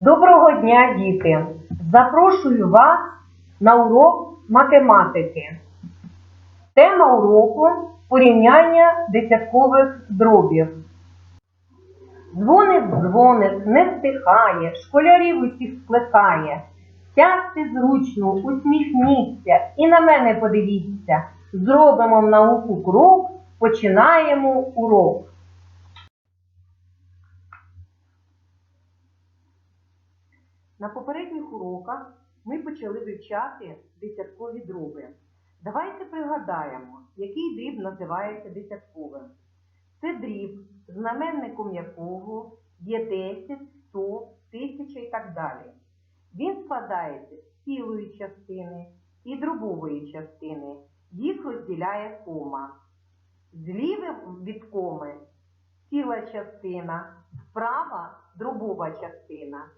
Доброго дня, діти! Запрошую вас на урок математики. Тема уроку порівняння десяткових дробів. Дзвоник дзвоник не стихає, школярів усіх скликає. Сядьте зручно, усміхніться і на мене подивіться. Зробимо в науку крок, починаємо урок. На попередніх уроках ми почали вивчати десяткові дроби. Давайте пригадаємо, який дріб називається десятковим. Це дріб, знаменником якого є 10, 100, 1000 і так далі. Він складається з цілої частини і дробової частини. Їх розділяє кома. Зліва від коми ціла частина, справа дробова частина.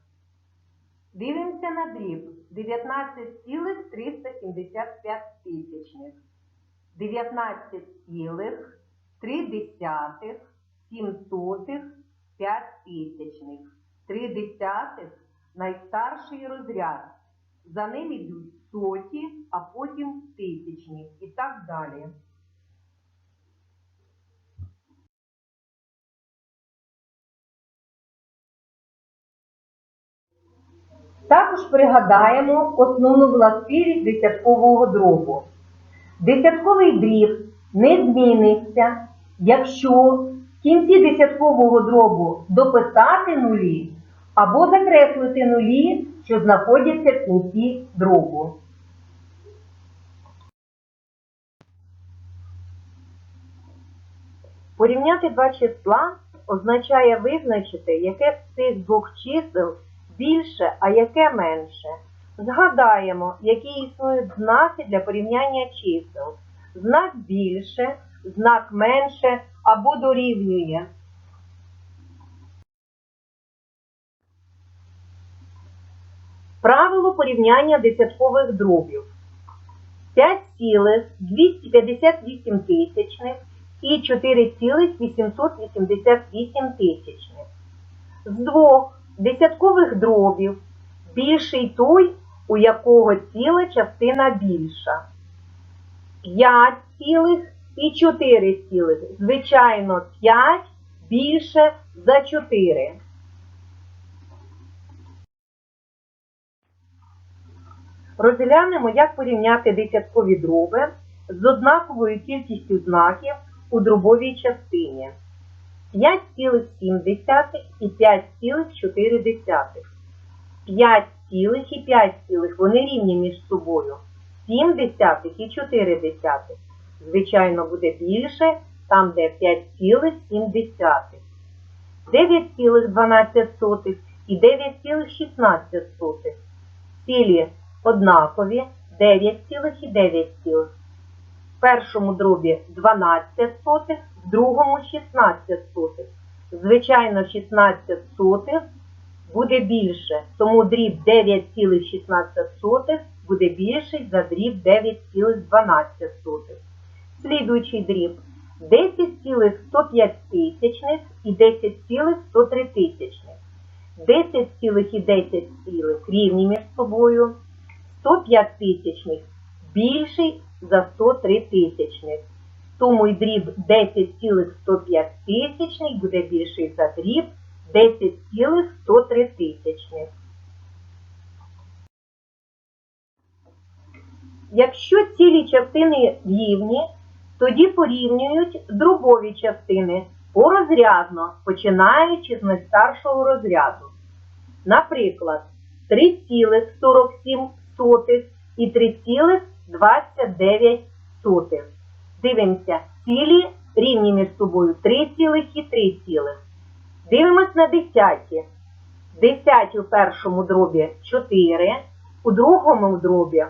Дивимося на дріб 19,375 тисячних. 19,3 сімсотих 5 тисячних. 3 десятих найстарший розряд. За ним йдуть соті, а потім тисячні і так далі. Також пригадаємо основну властивість десяткового дробу. Десятковий дріб не зміниться, якщо в кінці десяткового дробу дописати нулі або закреслити нулі, що знаходяться в кінці дробу. Порівняти два числа означає визначити, яке з цих двох чисел більше, а яке менше. Згадаємо, які існують знаки для порівняння чисел. Знак більше, знак менше або дорівнює. Правило порівняння десяткових дробів. 5,258 тисячних і 4,888 тисячних. З двох десяткових дробів більший той, у якого ціла частина більша. 5 цілих і 4 цілих. Звичайно, 5 більше за 4. Розглянемо, як порівняти десяткові дроби з однаковою кількістю знаків у дробовій частині. 5,7 і 5,4. 5 цілих і 5 вони рівні між собою. 7 десятих і 4 десятих. Звичайно, буде більше, там де 5,7. 9,12 і 9,16. Цілі однакові 9,9. В першому дробі 12 сотих, в другому 16 сотих. Звичайно, 16 сотих буде більше, тому дріб 9,16 буде більший за дріб 9,12. Слідуючий дріб 10,105 тисячних і 10,103 тисячних. 10 цілих і 10 цілих рівні між собою. 105 тисячних більший за 103 тисячних. Тому і дріб 10,105 тисячних буде більший за дріб 10,103 тисячних. Якщо цілі частини рівні, тоді порівнюють дробові частини порозрядно, починаючи з найстаршого розряду. Наприклад, 3,47 і 3,29. Дивимося, цілі рівні між собою 3 цілих і 3 цілих. Дивимось на десяті. Десяті у першому дробі 4, у другому дробі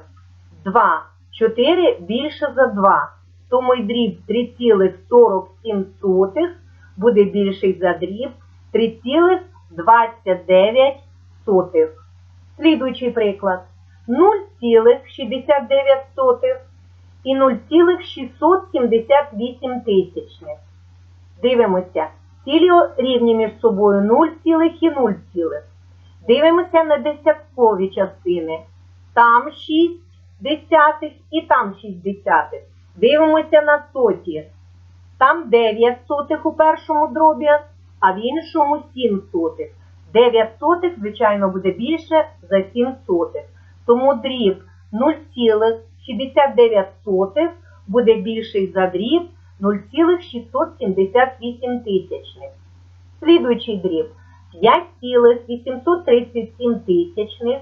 2. 4 більше за 2. Тому й дріб 3,47 буде більший за дріб 3,29. Слідуючий приклад. 0,69 і 0,678 тисячних. Дивимося, цілі рівні між собою 0 і 0. Дивимося на десяткові частини. Там 6 десятих і там 6 десятих. Дивимося на соті. Там 9 сотих у першому дробі, а в іншому 7 сотих. 9 сотих, звичайно, буде більше за 7 сотих. Тому дріб 0,69 буде більший за дріб 0,678 тисячних. Слідуючий дріб 5,837 тисячних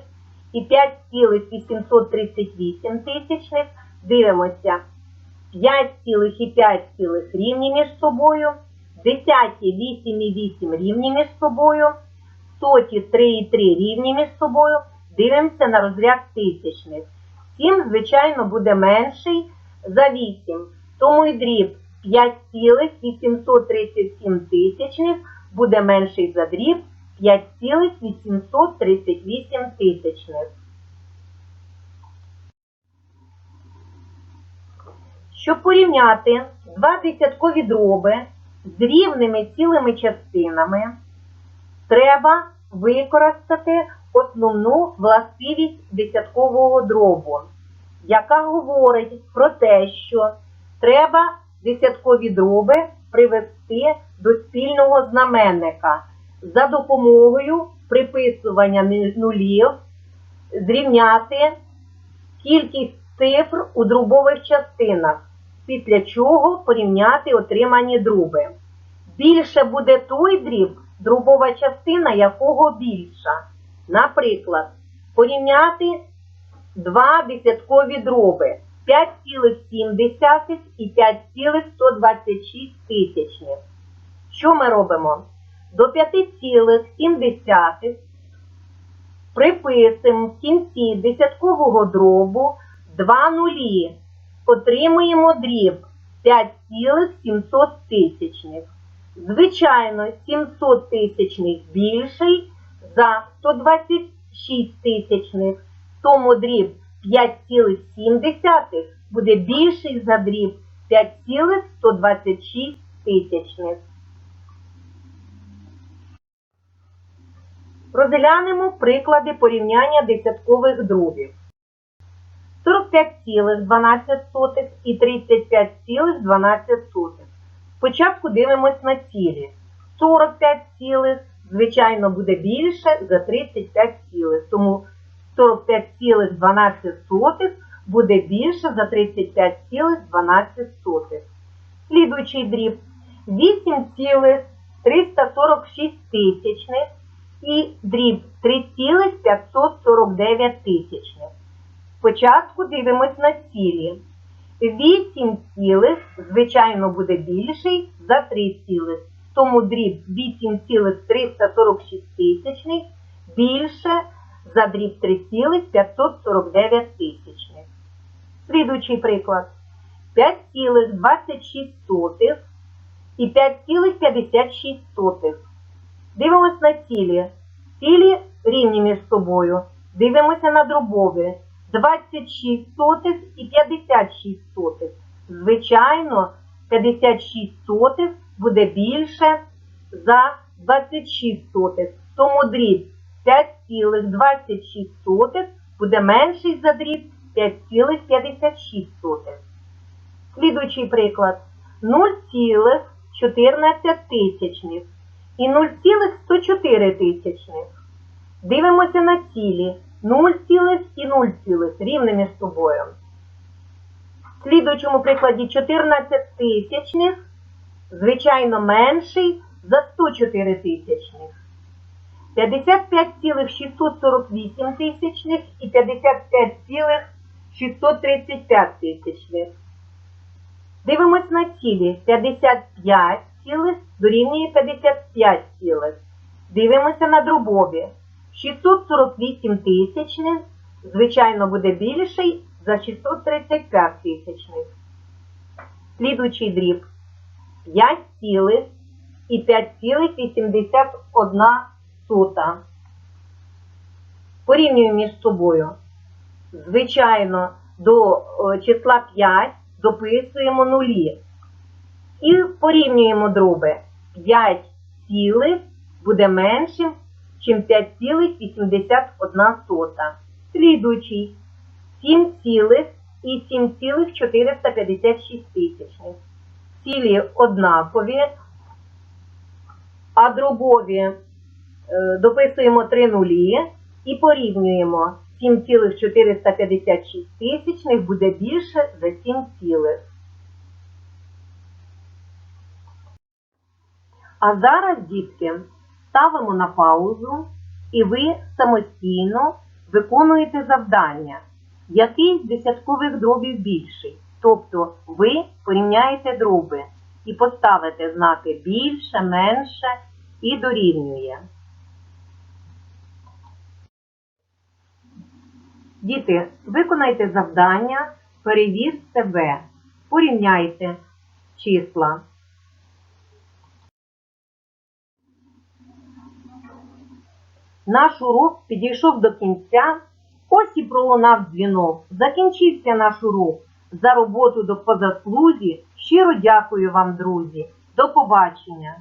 і 5,838 тисячних. Дивимося. 5 цілих і 5 цілих рівні між собою, десяті 8 і 8 рівні між собою, соті 3 і 3 рівні між собою. Дивимося на розряд тисячних. 7, звичайно, буде менший за 8. Тому і дріб 5,837 тисячних буде менший за дріб 5,838 тисячних. Щоб порівняти два десяткові дроби з рівними цілими частинами, треба використати основну властивість десяткового дробу, яка говорить про те, що треба десяткові дроби привести до спільного знаменника за допомогою приписування нулів, зрівняти кількість цифр у дробових частинах, після чого порівняти отримані дроби. Більше буде той дріб, дробова частина якого більша. Наприклад, порівняти два десяткові дроби 5,7 і 5,126 тисячних. Що ми робимо? До 5,7 приписуємо в кінці десяткового дробу 2 нулі. Отримуємо дріб 5,700 тисячних. Звичайно, 700 тисячних більший за 126 тисячних. Тому дріб 5,7 буде більший за дріб 5,126 тисячних. Розглянемо приклади порівняння десяткових дробів. 45,12 і 35,12. Спочатку дивимось на цілі. 45 цілих, звичайно, буде більше за 35 цілих. Тому 45,12 буде більше за 35,12. Слідуючий дріб 8,346 тисячних і дріб 3,549 тисячних. Спочатку дивимось на цілі. 8 цілих, звичайно, буде більший за 3 цілих. Тому дріб 8,346 тисячних більше за дріб 3,549 тисячних. Слідуючий приклад. 5,26 і 5,56. Дивимось на цілі. Цілі рівні між собою. Дивимося на дробові. 26 сотих і 56 сотих. Звичайно, 56 сотих буде більше за 26 сотих. Тому дріб 5,26 буде менший за дріб 5,56. Слідуючий приклад 0,14 тисячних і 0,104 тисячних. Дивимося на цілі 0, і 0, рівне між собою. В слідуючому прикладі 14 тисячних, звичайно, менший за 104 тисячних. 55,648 тисячних і 55,635 тисячних. Дивимось на цілі 55 цілих дорівнює 55 цілих. Дивимося на дробові. 648 тисячних, звичайно, буде більший за 635 тисячних. Слідуючий дріб 5 цілих і 5,81 сота. Порівнюємо між собою. Звичайно, до числа 5 дописуємо нулі. І порівнюємо дроби. 5 цілих буде меншим чим 5,81. Слідуючий 7,7,456 тисячних. Цілі однакові, а дробові е, дописуємо 3 нулі і порівнюємо. 7,456 тисячних буде більше за 7 цілих. А зараз, дітки, ставимо на паузу і ви самостійно виконуєте завдання, який з десяткових дробів більший. Тобто ви порівняєте дроби і поставите знаки більше, менше і дорівнює. Діти, виконайте завдання, перевір себе, порівняйте числа. Наш урок підійшов до кінця. Ось і пролунав дзвінок. Закінчився наш урок. За роботу до позаслузі. Щиро дякую вам, друзі. До побачення!